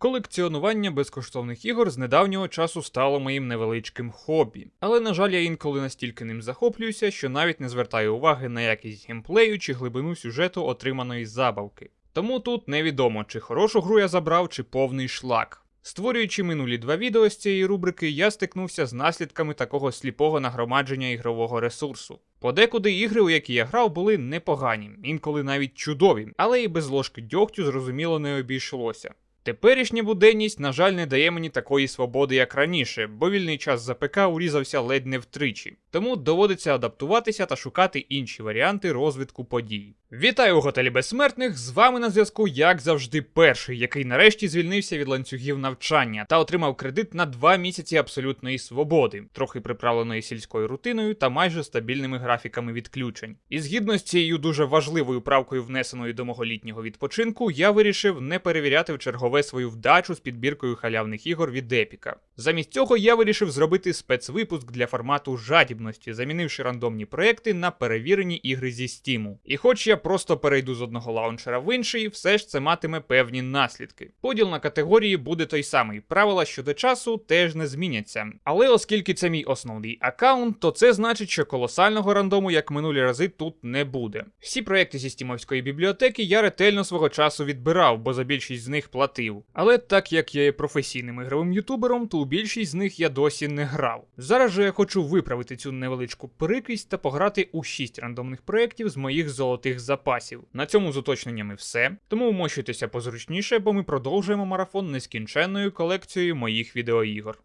Колекціонування безкоштовних ігор з недавнього часу стало моїм невеличким хобі. Але, на жаль, я інколи настільки ним захоплююся, що навіть не звертаю уваги на якість геймплею чи глибину сюжету отриманої забавки. Тому тут невідомо, чи хорошу гру я забрав, чи повний шлак. Створюючи минулі два відео з цієї рубрики, я стикнувся з наслідками такого сліпого нагромадження ігрового ресурсу. Подекуди ігри, у які я грав, були непогані, інколи навіть чудові, але і без ложки дьогтю зрозуміло не обійшлося. Теперішня буденність, на жаль, не дає мені такої свободи, як раніше, бо вільний час за урізався ледь не втричі. Тому доводиться адаптуватися та шукати інші варіанти розвитку подій. Вітаю у готелі безсмертних! З вами на зв'язку, як завжди, перший, який нарешті звільнився від ланцюгів навчання та отримав кредит на два місяці абсолютної свободи, трохи приправленої сільською рутиною та майже стабільними графіками відключень. І згідно з цією дуже важливою правкою, внесеною до мого літнього відпочинку, я вирішив не перевіряти в чергове свою вдачу з підбіркою халявних ігор від Епіка. Замість цього я вирішив зробити спецвипуск для формату жадібності, замінивши рандомні проекти на перевірені ігри зі Стіму. І хоч я просто перейду з одного лаунчера в інший, все ж це матиме певні наслідки. Поділ на категорії буде той самий. Правила щодо часу теж не зміняться. Але оскільки це мій основний аккаунт, то це значить, що колосального рандому, як минулі рази, тут не буде. Всі проекти зі стімовської бібліотеки я ретельно свого часу відбирав, бо за більшість з них платив. Але так як я є професійним ігровим ютубером, то у більшість з них я досі не грав. Зараз же я хочу виправити цю невеличку прикрість та пограти у 6 рандомних проєктів з моїх золотих запасів. На цьому з уточненнями все. Тому вмощуйтеся позручніше, бо ми продовжуємо марафон нескінченною колекцією моїх відеоігор.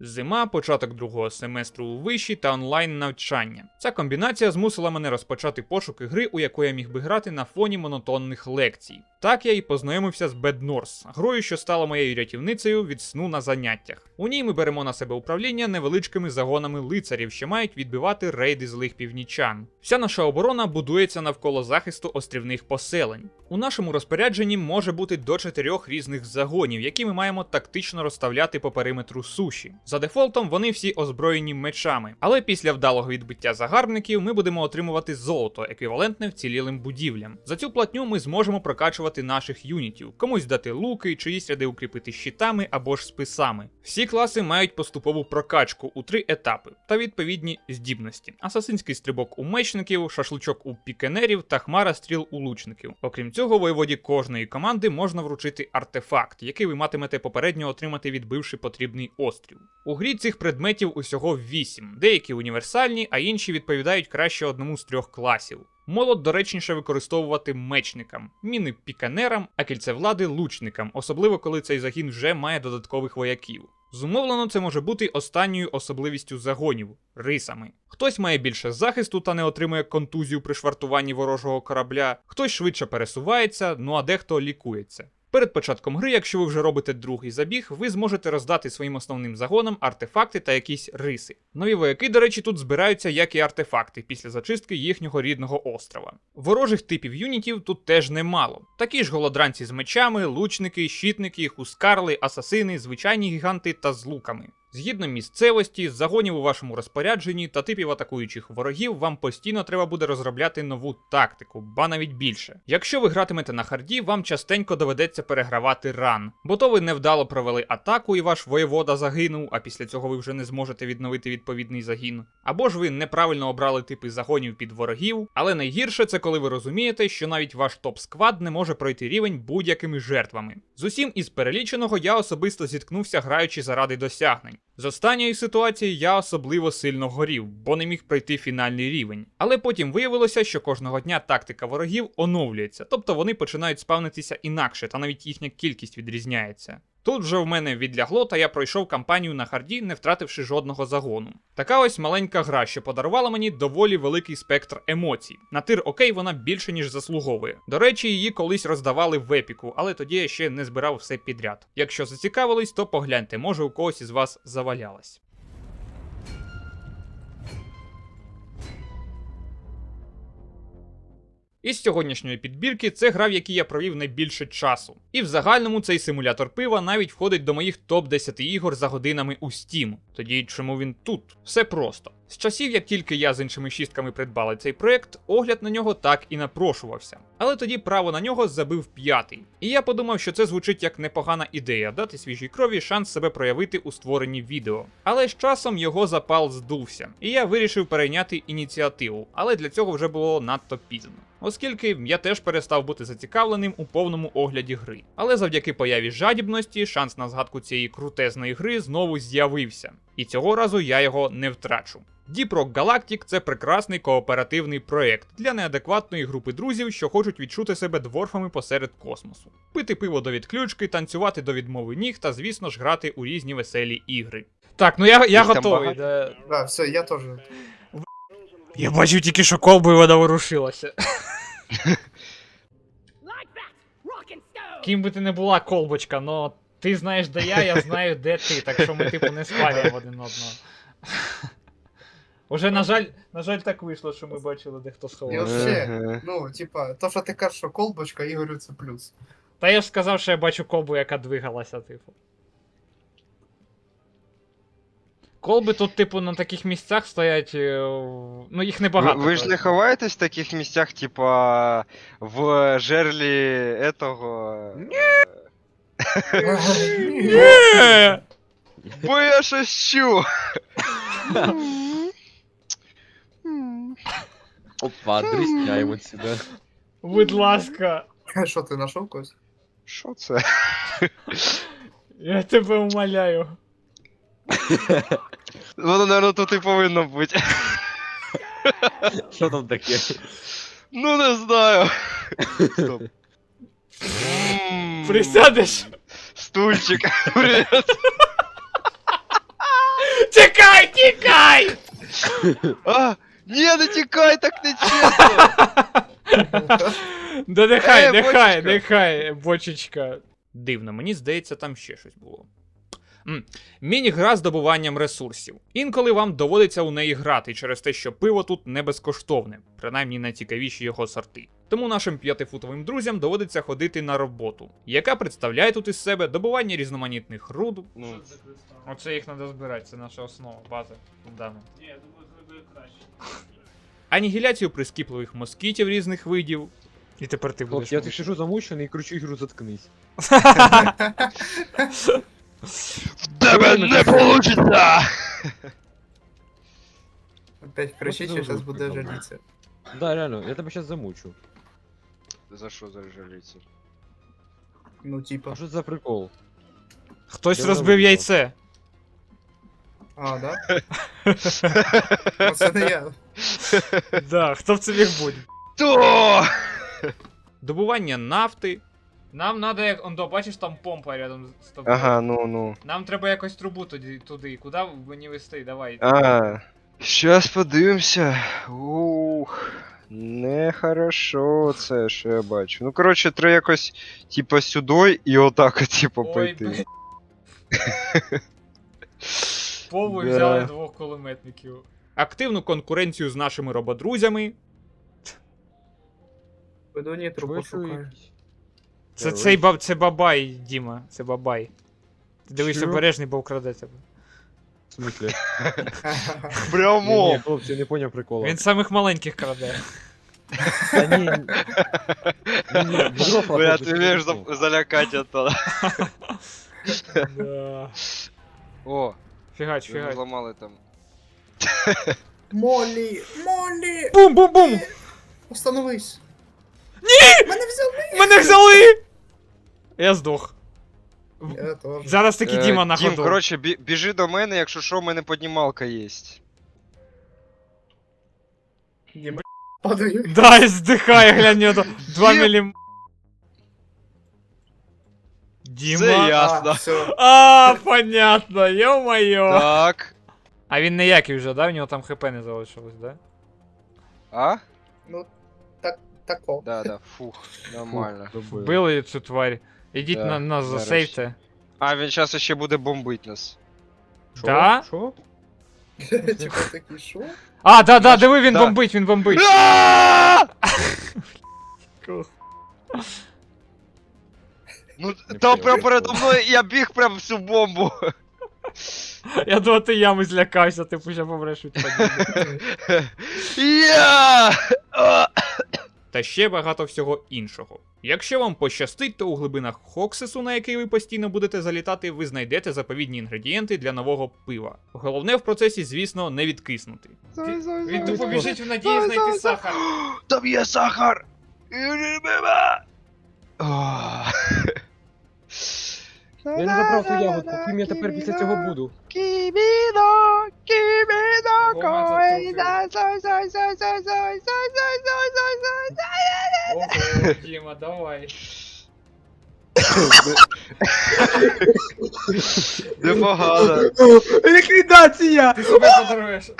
Зима, початок другого семестру у виші та онлайн навчання. Ця комбінація змусила мене розпочати пошуки гри, у яку я міг би грати на фоні монотонних лекцій. Так я і познайомився з Bad North, грою, що стала моєю рятівницею від сну на заняттях. У ній ми беремо на себе управління невеличкими загонами лицарів, що мають відбивати рейди злих північан. Вся наша оборона будується навколо захисту острівних поселень. У нашому розпорядженні може бути до чотирьох різних загонів, які ми маємо тактично розставляти по периметру суші. За дефолтом вони всі озброєні мечами, але після вдалого відбиття загарбників ми будемо отримувати золото, еквівалентне вцілілим будівлям. За цю платню ми зможемо прокачувати наших юнітів, комусь дати луки, чиїсь ряди укріпити щитами або ж списами. Всі класи мають поступову прокачку у три етапи та відповідні здібності: асасинський стрибок у мечників, шашличок у пікенерів та хмара стріл у лучників. Окрім цього, воєводі кожної команди можна вручити артефакт, який ви матимете попередньо отримати, відбивши потрібний острів. У грі цих предметів усього 8, деякі універсальні, а інші відповідають краще одному з трьох класів. Молот доречніше використовувати мечникам, міни піканерам, а кільце влади лучникам, особливо коли цей загін вже має додаткових вояків. Зумовлено, це може бути останньою особливістю загонів рисами. Хтось має більше захисту та не отримує контузію при швартуванні ворожого корабля, хтось швидше пересувається, ну а дехто лікується. Перед початком гри, якщо ви вже робите другий забіг, ви зможете роздати своїм основним загонам артефакти та якісь риси. Нові вояки, до речі, тут збираються як і артефакти після зачистки їхнього рідного острова. Ворожих типів юнітів тут теж немало. Такі ж голодранці з мечами, лучники, щитники, хускарли, асасини, звичайні гіганти та з луками. Згідно місцевості, загонів у вашому розпорядженні та типів атакуючих ворогів, вам постійно треба буде розробляти нову тактику, ба навіть більше. Якщо ви гратимете на харді, вам частенько доведеться перегравати ран, бо то ви невдало провели атаку і ваш воєвода загинув, а після цього ви вже не зможете відновити відповідний загін. Або ж ви неправильно обрали типи загонів під ворогів, але найгірше це коли ви розумієте, що навіть ваш топ-сквад не може пройти рівень будь-якими жертвами. З усім із переліченого я особисто зіткнувся граючи заради досягнень. З останньої ситуації я особливо сильно горів, бо не міг пройти фінальний рівень. Але потім виявилося, що кожного дня тактика ворогів оновлюється, тобто вони починають спавнитися інакше, та навіть їхня кількість відрізняється. Тут вже в мене відлягло, та я пройшов кампанію на харді, не втративши жодного загону. Така ось маленька гра, що подарувала мені доволі великий спектр емоцій. На тир окей, вона більше ніж заслуговує. До речі, її колись роздавали в епіку, але тоді я ще не збирав все підряд. Якщо зацікавились, то погляньте, може у когось із вас завалялась. Із сьогоднішньої підбірки це гра, в я провів найбільше часу. І в загальному цей симулятор пива навіть входить до моїх топ-10 ігор за годинами у Steam. Тоді чому він тут? Все просто. З часів, як тільки я з іншими шістками придбали цей проект, огляд на нього так і напрошувався. Але тоді право на нього забив п'ятий. І я подумав, що це звучить як непогана ідея дати свіжій крові шанс себе проявити у створенні відео. Але з часом його запал здувся, і я вирішив перейняти ініціативу, але для цього вже було надто пізно. Оскільки я теж перестав бути зацікавленим у повному огляді гри. Але завдяки появі жадібності, шанс на згадку цієї крутезної гри знову з'явився. І цього разу я його не втрачу. Deep Rock Galactic – це прекрасний кооперативний проект для неадекватної групи друзів, що хочуть відчути себе дворфами посеред космосу, пити пиво до відключки, танцювати до відмови ніг та, звісно ж, грати у різні веселі ігри. Так, ну я, я Їх там готовий. багато? Да. Да, все, я теж. Я бачу тільки, що колбою вода ворушилася. Ким би ти не була колбочка, но ти знаєш, де я, я знаю, де ти, так що ми, типу, не спалюємо один одного. Уже, на жаль, на жаль, так вийшло, що ми бачили, де хто І сховався. вообще, ну, типа, то, що ти кажеш, що колбочка, Ігорю, це плюс. Та я ж сказав, що я бачу колбу, яка двигалася, типу. Колби тут, типу, на таких місцях стоять. е, в- Ну, їх Ви, небагато. ви ж не ховаєтесь в таких місцях, типа в жерлі этого. Ні! Бо я щось чув. Опа, дресняем отсюда. Будь ласка, Що ти знайшов когось? Що це? я тебе умоляю. Воно, наверное, тут і повинно бути. Що там таке? Ну не знаю. Стоп. Присядеш? Стульчик. Привіт. Тікай, тікай! А, ні, не тікай, так не чесно. Да нехай, Е, нехай, бочечка. нехай, бочечка. Дивно, мені здається, там ще щось було. Міні-гра з добуванням ресурсів. Інколи вам доводиться у неї грати через те, що пиво тут не безкоштовне, принаймні найцікавіші його сорти. Тому нашим п'ятифутовим друзям доводиться ходити на роботу, яка представляє тут із себе добування різноманітних руд. Ну, оце їх треба збирати, це наша основа, база, фундамент. Ні, я думаю, зробив краще. Анігіляцію прискіпливих москітів різних видів. І тепер ти будеш. Я мовчати. сижу замучений і кручу ігру заткнись. В тебе не получиться! Опять кричить, за і зараз ужас буде прикол? жалітися. Да, реально, я тебе сейчас замучу. За що заржаліться? Ну, типа. А що це за прикол? Хтось Я розбив забув. яйце. А, да? Ну, Це не я. Да, хто б це міг бути? То! Добування нафти. Нам треба, як. Он, до, бачиш, там помпа рядом з тобою. Ага, ну ну. Нам треба якось трубу туди. туди. Куди мені вести? Давай. А, щас подивимося. Ух, нехорошо це, що я бачу. Ну, коротше, треба якось, типа, сюди і отак, типа, пойти. Пову Да. взяли двох кулеметників. Активну конкуренцію з нашими рободрузями. Я пошукаю. чую? Це цей баб, це бабай, Діма. Це бабай. Ти дивись Що? обережний, бо вкраде тебе. В смысле? Ні, Прямо! ні, хлопці, не поняв прикола. Він самих маленьких краде. Та ні. ні, ні, взрослого Бля, ти не вмієш за- залякати это. Да. О, Фігач, фігач. зламали там. Молі! Молі! Бум-бум-бум! Остановись! Ні! Мене взяли! Мене взяли! Я здох. Я теж. Зараз таки Е, Діма на Дім, ходу. коротше, бі- біжи до мене, якщо що, в мене піднімалка є. Ні, падаю. Да, і здихає, глянь, нього 2 Дім! мілім. Діма. Це я. Ясно. А, все. А, понятно, ё-моё. Так. А він ніякий вже, да? В нього там хп не залишилось, да? А? Ну, так, тако. Да, да, фух, нормально. Вбили цю тварь. Ідіть Да, на нас нарешті. засейвте. А, він зараз ще буде бомбить нас. Що? Да? Що? Типа такий, що? А, да, да, Бач- диви, він да. бомбить, він бомбить. Ну, там прям передо мною я біг прям всю бомбу. Я думав, ти ями злякався, типу, що помреш від падіння. Я! А! Та ще багато всього іншого. Якщо вам пощастить, то у глибинах Хоксису, на який ви постійно будете залітати, ви знайдете заповідні інгредієнти для нового пива. Головне в процесі, звісно, не відкиснути. Зай, зай, Він зай, тупо зай. біжить в надії Зай, знайти зай, сахар. Там є сахар! Я не забрав ту ягодку, ким я тепер після цього буду. Кіміно, кіміно, кой, зай, зай, зай, зай, зай, зай, зай, зай, зай. Ого, Діма, давай. Непогано. Ліквідація! Ти себе подаруєш.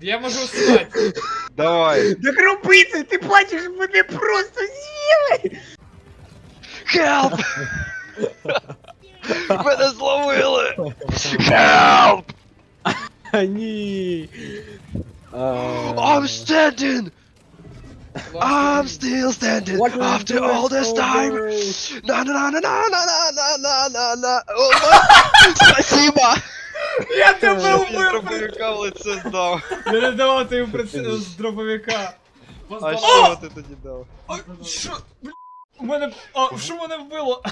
Я можу встати. Давай. Так робити, ти бачиш, мене просто Help! Мене зловили! Help! А, ні. I'm standing! I'm still standing after all this time! На на на на на на на на на на О, ма- Спасибо! Я тебе вбив! дробовика в лице здав. Я не давав тобі прицел з дробовика. А що ти тоді дав? Що? Бля, У мене. А, що мене вбило?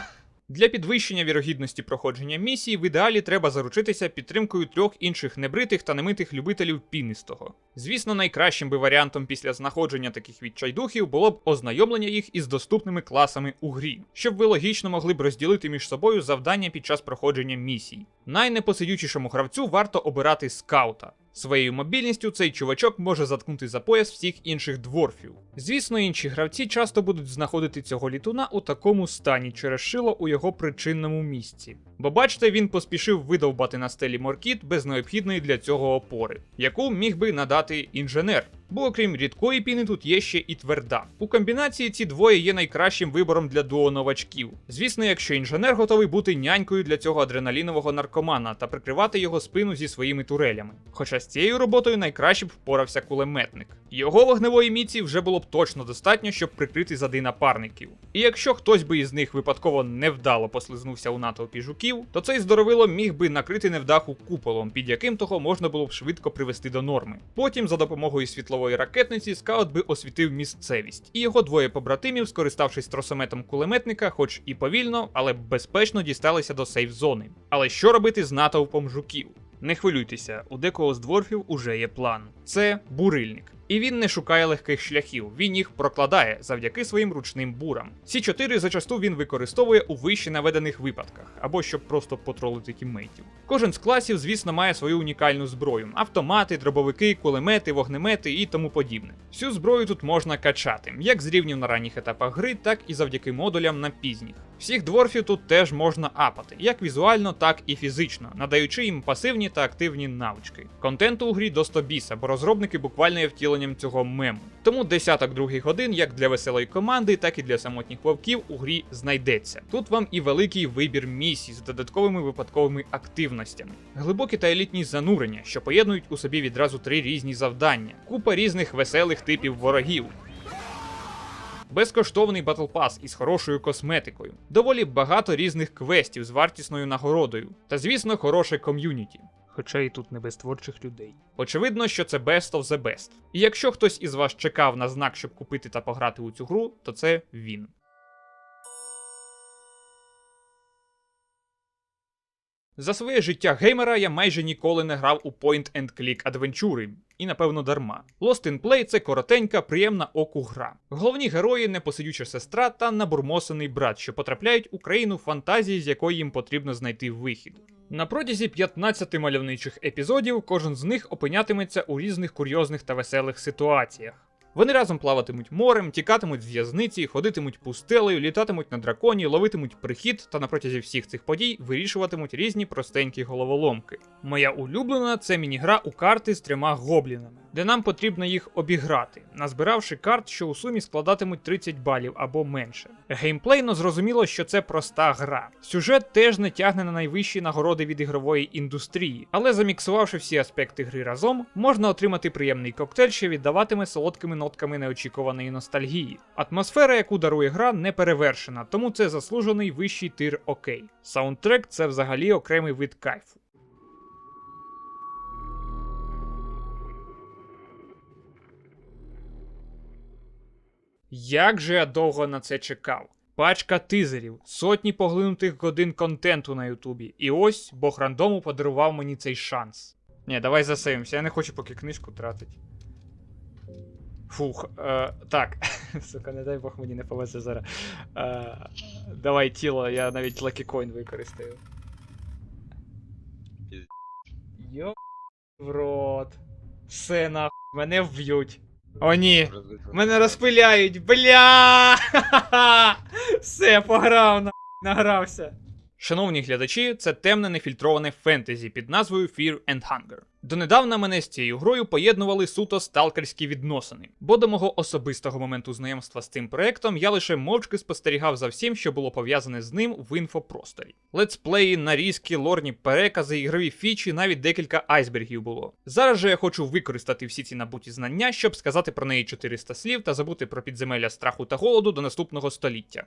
Для підвищення вірогідності проходження місії в ідеалі треба заручитися підтримкою трьох інших небритих та немитих любителів пінистого. Звісно, найкращим би варіантом після знаходження таких відчайдухів було б ознайомлення їх із доступними класами у грі, щоб ви логічно могли б розділити між собою завдання під час проходження місій. Найнепосидючішому гравцю варто обирати скаута. Своєю мобільністю цей чувачок може заткнути за пояс всіх інших дворфів. Звісно, інші гравці часто будуть знаходити цього літуна у такому стані через шило у його причинному місці. Бо бачите, він поспішив видовбати на стелі моркіт без необхідної для цього опори, яку міг би надати інженер. Бо окрім рідкої піни, тут є ще і тверда. У комбінації ці двоє є найкращим вибором для дуо новачків. Звісно, якщо інженер готовий бути нянькою для цього адреналінового наркомана та прикривати його спину зі своїми турелями. Хоча з цією роботою найкраще б впорався кулеметник. Його вогневої міці вже було б точно достатньо, щоб прикрити зади напарників. І якщо хтось би із них випадково невдало послизнувся у натовпі жуків, то цей здоровило міг би накрити невдаху куполом, під яким того можна було б швидко привести до норми. Потім, за допомогою світлової ракетниці, скаут би освітив місцевість, і його двоє побратимів, скориставшись тросометом кулеметника, хоч і повільно, але безпечно дісталися до сейф-зони. Але що робити з натовпом жуків? Не хвилюйтеся, у декого з дворфів уже є план. Це бурильник. І він не шукає легких шляхів, він їх прокладає завдяки своїм ручним бурам. Ці чотири зачасту він використовує у вище наведених випадках, або щоб просто потролити кіммейтів. Кожен з класів, звісно, має свою унікальну зброю: автомати, дробовики, кулемети, вогнемети і тому подібне. Всю зброю тут можна качати, як з рівнів на ранніх етапах гри, так і завдяки модулям на пізніх. Всіх дворфів тут теж можна апати, як візуально, так і фізично, надаючи їм пасивні та активні навички. Контенту у грі до 100 біса, бо розробники буквально є втіленням цього мему. Тому десяток других годин як для веселої команди, так і для самотніх вовків у грі знайдеться. Тут вам і великий вибір місій з додатковими випадковими активностями, глибокі та елітні занурення, що поєднують у собі відразу три різні завдання, купа різних веселих типів ворогів. Безкоштовний батл пас із хорошою косметикою, доволі багато різних квестів з вартісною нагородою, та звісно, хороше ком'юніті. Хоча і тут не без творчих людей. Очевидно, що це best of the best. І якщо хтось із вас чекав на знак, щоб купити та пограти у цю гру, то це він. За своє життя геймера я майже ніколи не грав у point-and-click адвенчури, і напевно дарма. Lost in Play це коротенька, приємна оку гра. Головні герої непосидюча сестра та набурмосений брат, що потрапляють у країну фантазії, з якої їм потрібно знайти вихід. На протязі 15 мальовничих епізодів кожен з них опинятиметься у різних курйозних та веселих ситуаціях. Вони разом плаватимуть морем, тікатимуть з в'язниці, ходитимуть пустелею, літатимуть на драконі, ловитимуть прихід та на протязі всіх цих подій вирішуватимуть різні простенькі головоломки. Моя улюблена це мінігра у карти з трьома гоблінами. Де нам потрібно їх обіграти, назбиравши карт, що у сумі складатимуть 30 балів або менше. Геймплейно зрозуміло, що це проста гра. Сюжет теж не тягне на найвищі нагороди від ігрової індустрії, але заміксувавши всі аспекти гри разом, можна отримати приємний коктейль, що віддаватиме солодкими нотками неочікуваної ностальгії. Атмосфера, яку дарує гра, не перевершена, тому це заслужений вищий тир окей. Саундтрек це взагалі окремий вид кайфу. Як же я довго на це чекав? Пачка тизерів, сотні поглинутих годин контенту на Ютубі. І ось Бог рандому подарував мені цей шанс. Ні, давай засейвимося, я не хочу поки книжку тратити. Фух, е, так. Сука, не дай Бог мені не повезе зараз. Е, давай тіло, я навіть лакікоін використаю. Йо в рот. Все нахуй, мене вб'ють. О ні. Мене розпиляють, бля! Все, пограв, на... награвся. Шановні глядачі, це темне нефільтроване фентезі під назвою Fear and Hunger. Донедавна мене з цією грою поєднували суто сталкерські відносини, бо до мого особистого моменту знайомства з цим проектом я лише мовчки спостерігав за всім, що було пов'язане з ним в інфопросторі. Летсплеї, нарізки, лорні перекази, ігрові фічі, навіть декілька айсбергів було. Зараз же я хочу використати всі ці набуті знання, щоб сказати про неї 400 слів та забути про підземелля страху та голоду до наступного століття.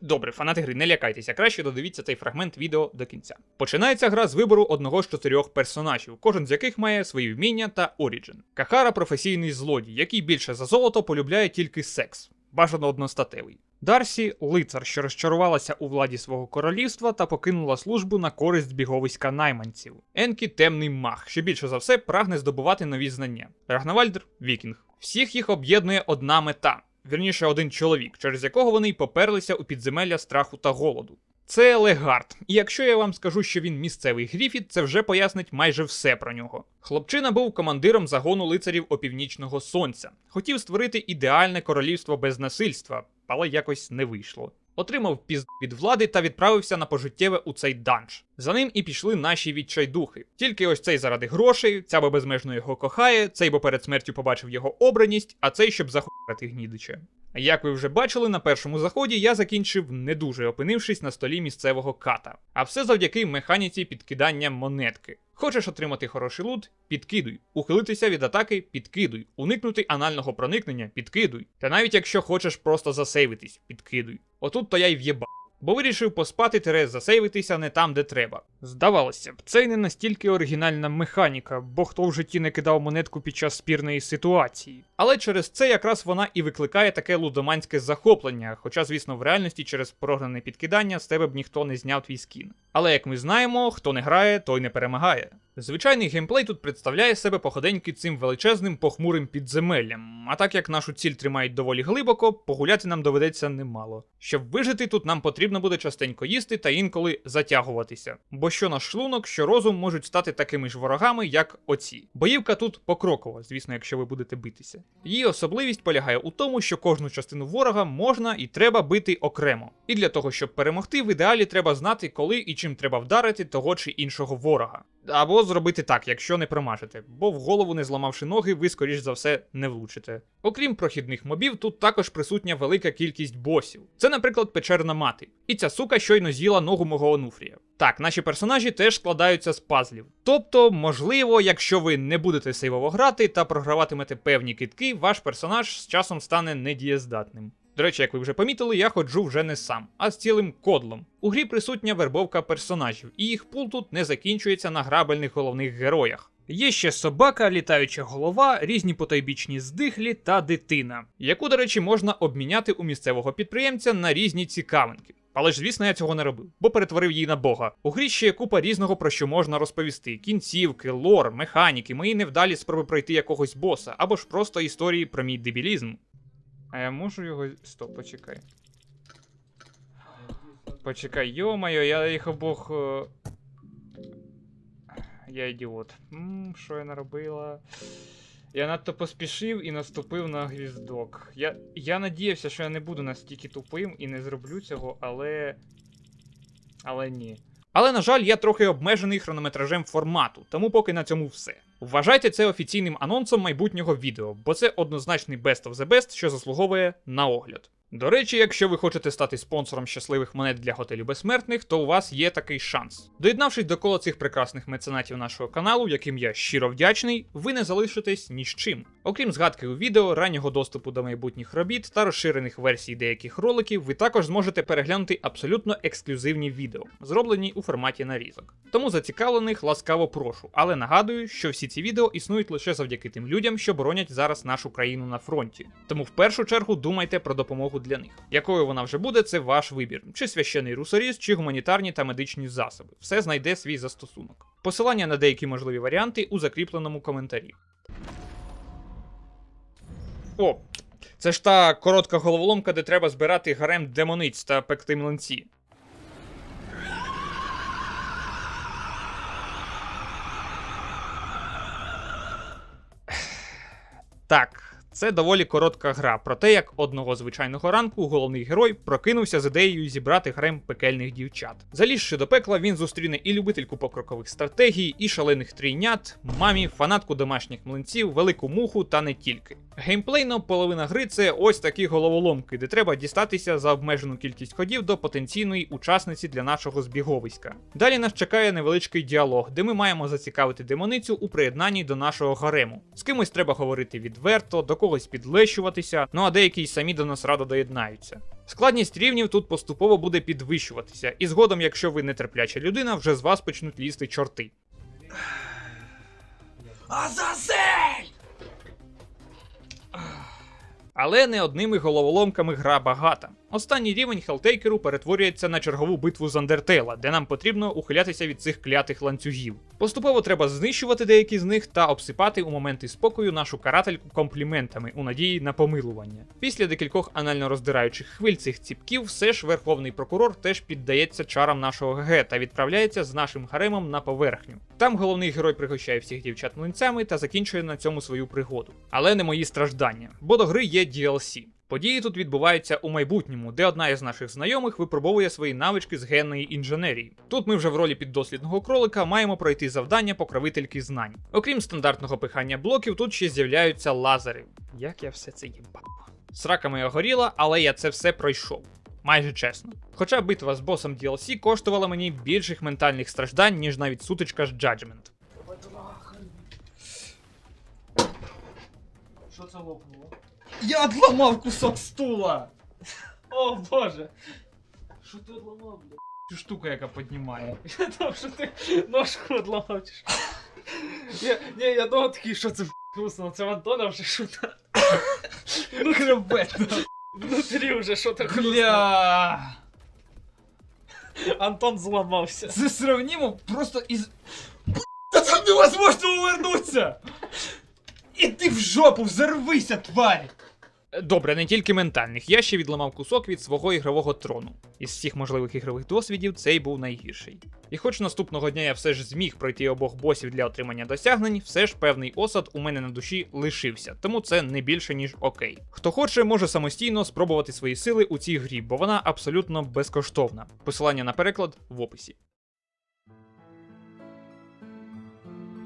Добре, фанати гри, не лякайтеся, краще додивіться цей фрагмент відео до кінця. Починається гра з вибору одного з чотирьох персонажів, кожен з яких має свої вміння та оріджин. Кахара професійний злодій, який більше за золото полюбляє тільки секс, бажано одностатевий. Дарсі лицар, що розчарувалася у владі свого королівства та покинула службу на користь біговиська найманців. Енкі темний маг, що більше за все прагне здобувати нові знання. Рагнавальдер вікінг. Всіх їх об'єднує одна мета. Вірніше, один чоловік, через якого вони й поперлися у підземелля страху та голоду. Це Легард, і якщо я вам скажу, що він місцевий Гріфіт, це вже пояснить майже все про нього. Хлопчина був командиром загону лицарів опівнічного сонця. Хотів створити ідеальне королівство без насильства, але якось не вийшло. Отримав пізд від влади та відправився на пожиттєве у цей данж. За ним і пішли наші відчайдухи. Тільки ось цей заради грошей, ця бо безмежно його кохає, цей бо перед смертю побачив його обраність, а цей щоб захуяти гнідича. Як ви вже бачили, на першому заході я закінчив не дуже опинившись на столі місцевого ката. А все завдяки механіці підкидання монетки. Хочеш отримати хороший лут? Підкидуй. Ухилитися від атаки підкидуй. Уникнути анального проникнення підкидуй. Та навіть якщо хочеш просто засейвитись, підкидуй. Отут то я й в'єба. Бо вирішив поспати тере засейвитися не там, де треба. Здавалося б, це не настільки оригінальна механіка, бо хто в житті не кидав монетку під час спірної ситуації. Але через це якраз вона і викликає таке лудоманське захоплення, хоча, звісно, в реальності через програне підкидання з тебе б ніхто не зняв твій скін. Але як ми знаємо, хто не грає, той не перемагає. Звичайний геймплей тут представляє себе походеньки цим величезним похмурим підземеллям. А так як нашу ціль тримають доволі глибоко, погуляти нам доведеться немало. Щоб вижити, тут нам потрібно буде частенько їсти та інколи затягуватися. Бо що наш шлунок, що розум можуть стати такими ж ворогами, як оці. Боївка тут покрокова, звісно, якщо ви будете битися. Її особливість полягає у тому, що кожну частину ворога можна і треба бити окремо. І для того, щоб перемогти, в ідеалі треба знати, коли і чим треба вдарити того чи іншого ворога. Або зробити так, якщо не промажете, бо в голову не зламавши ноги, ви скоріш за все не влучите. Окрім прохідних мобів, тут також присутня велика кількість босів. Це, наприклад, печерна мати. І ця сука щойно з'їла ногу мого онуфрія. Так, наші персонажі теж складаються з пазлів. Тобто, можливо, якщо ви не будете сейвово грати та програватимете певні китки, ваш персонаж з часом стане недієздатним. До речі, як ви вже помітили, я ходжу вже не сам, а з цілим кодлом. У грі присутня вербовка персонажів, і їх пул тут не закінчується на грабельних головних героях. Є ще собака, літаюча голова, різні потайбічні здихлі та дитина, яку, до речі, можна обміняти у місцевого підприємця на різні цікавинки. Але ж, звісно, я цього не робив, бо перетворив її на бога. У грі ще є купа різного про що можна розповісти: кінцівки, лор, механіки, мої невдалі спроби пройти якогось боса, або ж просто історії про мій дебілізм. А я можу його. Стоп, почекай. Почекай, йо-моє, я їх обох. е, Я ідіот. Що я наробила? Я надто поспішив і наступив на гвіздок. Я, я надіявся, що я не буду настільки тупим і не зроблю цього, але. Але ні. Але, на жаль, я трохи обмежений хронометражем формату, тому поки на цьому все. Вважайте це офіційним анонсом майбутнього відео, бо це однозначний best of the best, що заслуговує на огляд. До речі, якщо ви хочете стати спонсором щасливих монет для готелю безсмертних, то у вас є такий шанс. Доєднавшись до кола цих прекрасних меценатів нашого каналу, яким я щиро вдячний, ви не залишитесь ні з чим. Окрім згадки у відео, раннього доступу до майбутніх робіт та розширених версій деяких роликів, ви також зможете переглянути абсолютно ексклюзивні відео, зроблені у форматі нарізок. Тому зацікавлених ласкаво прошу, але нагадую, що всі ці відео існують лише завдяки тим людям, що боронять зараз нашу країну на фронті. Тому в першу чергу думайте про допомогу для них. Якою вона вже буде, це ваш вибір: чи священий русоріз, чи гуманітарні та медичні засоби. Все знайде свій застосунок. Посилання на деякі можливі варіанти у закріпленому коментарі. О, це ж та коротка головоломка, де треба збирати гарем демониць та пекти млинці. Так, це доволі коротка гра про те, як одного звичайного ранку головний герой прокинувся з ідеєю зібрати грем пекельних дівчат. Залізши до пекла, він зустріне і любительку покрокових стратегій, і шалених трійнят, мамі, фанатку домашніх млинців, велику муху та не тільки. Геймплейно половина гри це ось такі головоломки, де треба дістатися за обмежену кількість ходів до потенційної учасниці для нашого збіговиська. Далі нас чекає невеличкий діалог, де ми маємо зацікавити демоницю у приєднанні до нашого гарему. З кимось треба говорити відверто, до когось підлещуватися, ну а деякі й самі до нас радо доєднаються. Складність рівнів тут поступово буде підвищуватися, і згодом, якщо ви нетерпляча людина, вже з вас почнуть лізти чорти. Азазель! Але не одними головоломками гра багата. Останній рівень Хелтейкеру перетворюється на чергову битву з Андертейла, де нам потрібно ухилятися від цих клятих ланцюгів. Поступово треба знищувати деякі з них та обсипати у моменти спокою нашу карательку компліментами у надії на помилування. Після декількох анально роздираючих хвиль цих ціпків, все ж верховний прокурор теж піддається чарам нашого ГГ та відправляється з нашим гаремом на поверхню. Там головний герой пригощає всіх дівчат млинцями та закінчує на цьому свою пригоду. Але не мої страждання, бо до гри є DLC. Події тут відбуваються у майбутньому, де одна із наших знайомих випробовує свої навички з генної інженерії. Тут ми вже в ролі піддослідного кролика маємо пройти завдання покровительки знань. Окрім стандартного пихання блоків, тут ще з'являються лазери. Як я все це їбав. Срака моя горіла, але я це все пройшов. Майже чесно. Хоча битва з босом DLC коштувала мені більших ментальних страждань, ніж навіть сутичка з Judgment. Що це лопнуло? Я одламав кусок стула! О боже! Що ти одламав, бля? Цю штуку, яка піднімає. Я думав, що ти ножку одламав чи що? Ні, ні, я думав такий, що це вкусно, це в Антона вже що то Ну хребет. Внутрі вже що то хрустно. Бля. Антон зламався. Це сравнимо просто із. Та там невозможно увернуться! Іди в жопу, взорвися, тварь! Добре, не тільки ментальних, я ще відламав кусок від свого ігрового трону. Із всіх можливих ігрових досвідів цей був найгірший. І хоч наступного дня я все ж зміг пройти обох босів для отримання досягнень, все ж певний осад у мене на душі лишився, тому це не більше ніж окей. Хто хоче, може самостійно спробувати свої сили у цій грі, бо вона абсолютно безкоштовна. Посилання на переклад в описі.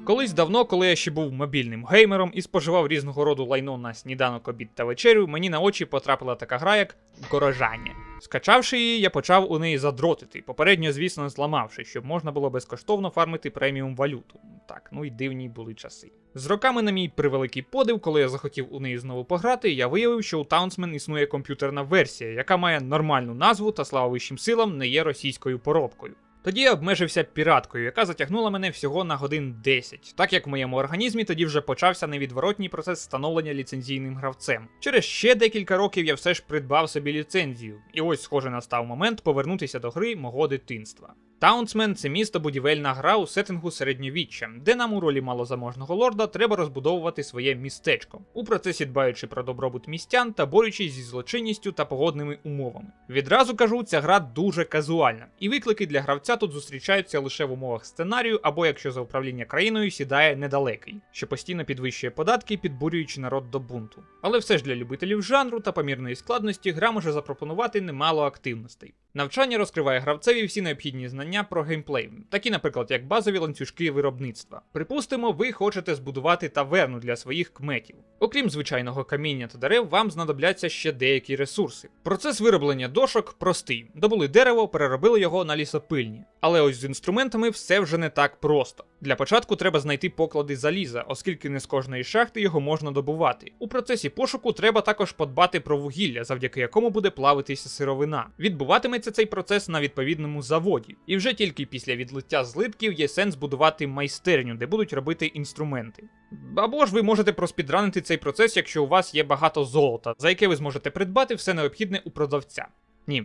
Колись давно, коли я ще був мобільним геймером і споживав різного роду лайно на сніданок, обід та вечерю, мені на очі потрапила така гра, як горожання. Скачавши її, я почав у неї задротити, попередньо, звісно, зламавши, щоб можна було безкоштовно фармити преміум валюту. Так, ну і дивні були часи. З роками, на мій превеликий подив, коли я захотів у неї знову пограти, я виявив, що у Townsman існує комп'ютерна версія, яка має нормальну назву та слава вищим силам не є російською поробкою. Тоді я обмежився піраткою, яка затягнула мене всього на годин 10, так як в моєму організмі тоді вже почався невідворотній процес становлення ліцензійним гравцем. Через ще декілька років я все ж придбав собі ліцензію, і ось схоже настав момент повернутися до гри мого дитинства. Таунсмен це місто будівельна гра у сеттингу середньовіччя, де нам у ролі малозаможного лорда треба розбудовувати своє містечко, у процесі дбаючи про добробут містян та борючись зі злочинністю та погодними умовами. Відразу кажу, ця гра дуже казуальна, і виклики для гравця тут зустрічаються лише в умовах сценарію, або якщо за управління країною сідає недалекий, що постійно підвищує податки, підбурюючи народ до бунту. Але все ж для любителів жанру та помірної складності гра може запропонувати немало активностей. Навчання розкриває гравцеві всі необхідні знання про геймплей, такі, наприклад, як базові ланцюжки виробництва. Припустимо, ви хочете збудувати таверну для своїх кметів. Окрім звичайного каміння та дерев, вам знадобляться ще деякі ресурси. Процес вироблення дошок простий: добули дерево, переробили його на лісопильні. Але ось з інструментами все вже не так просто. Для початку треба знайти поклади заліза, оскільки не з кожної шахти його можна добувати. У процесі пошуку треба також подбати про вугілля, завдяки якому буде плавитися сировина. Відбуватиметься цей процес на відповідному заводі, і вже тільки після відлиття злитків є сенс будувати майстерню, де будуть робити інструменти. Або ж ви можете проспідранити цей процес, якщо у вас є багато золота, за яке ви зможете придбати все необхідне у продавця. Ні,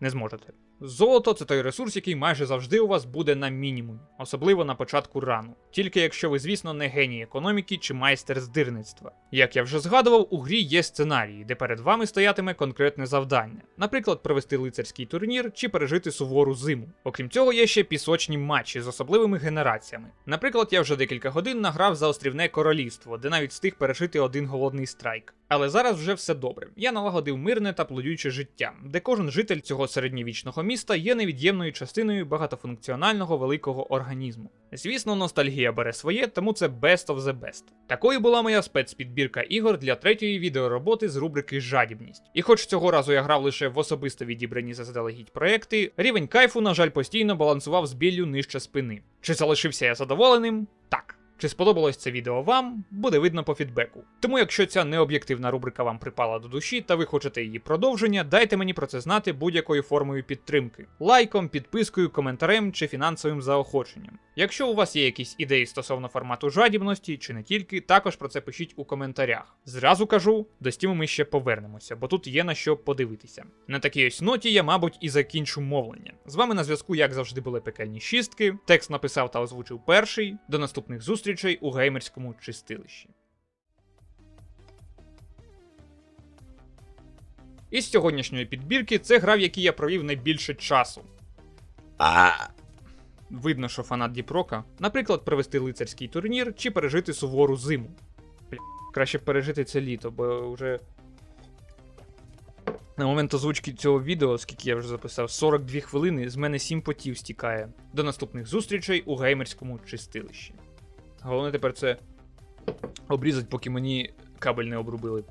не зможете. Золото це той ресурс, який майже завжди у вас буде на мінімумі, особливо на початку рану. Тільки якщо ви, звісно, не геній економіки чи майстер здирництва. Як я вже згадував, у грі є сценарії, де перед вами стоятиме конкретне завдання, наприклад, провести лицарський турнір чи пережити сувору зиму. Окрім цього, є ще пісочні матчі з особливими генераціями. Наприклад, я вже декілька годин награв за острівне королівство, де навіть встиг пережити один голодний страйк. Але зараз вже все добре. Я налагодив мирне та плодюче життя, де кожен житель цього середньовічного міста є невід'ємною частиною багатофункціонального великого організму. Звісно, ностальгія бере своє, тому це best of the best. Такою була моя спецпідбірка ігор для третьої відеороботи з рубрики Жадібність. І хоч цього разу я грав лише в особисто відібрані заздалегідь проекти, рівень кайфу, на жаль, постійно балансував з біллю нижче спини. Чи залишився я задоволеним? Так. Чи сподобалось це відео вам, буде видно по фідбеку. Тому, якщо ця необ'єктивна рубрика вам припала до душі та ви хочете її продовження, дайте мені про це знати будь-якою формою підтримки: лайком, підпискою, коментарем чи фінансовим заохоченням. Якщо у вас є якісь ідеї стосовно формату жадібності чи не тільки, також про це пишіть у коментарях. Зразу кажу, до стіму ми ще повернемося, бо тут є на що подивитися. На такій ось ноті я, мабуть, і закінчу мовлення. З вами на зв'язку, як завжди, були пекельні шістки. Текст написав та озвучив перший. До наступних зустрічей у геймерському чистилищі. Із сьогоднішньої підбірки це гра, в якій я провів найбільше часу. Видно, що фанат Діпрока, наприклад, провести лицарський турнір чи пережити сувору зиму. Бля, краще пережити це літо, бо вже. На момент озвучки цього відео, скільки я вже записав, 42 хвилини, з мене 7 потів стікає. До наступних зустрічей у геймерському чистилищі. Головне тепер це обрізати, поки мені кабель не обрубили.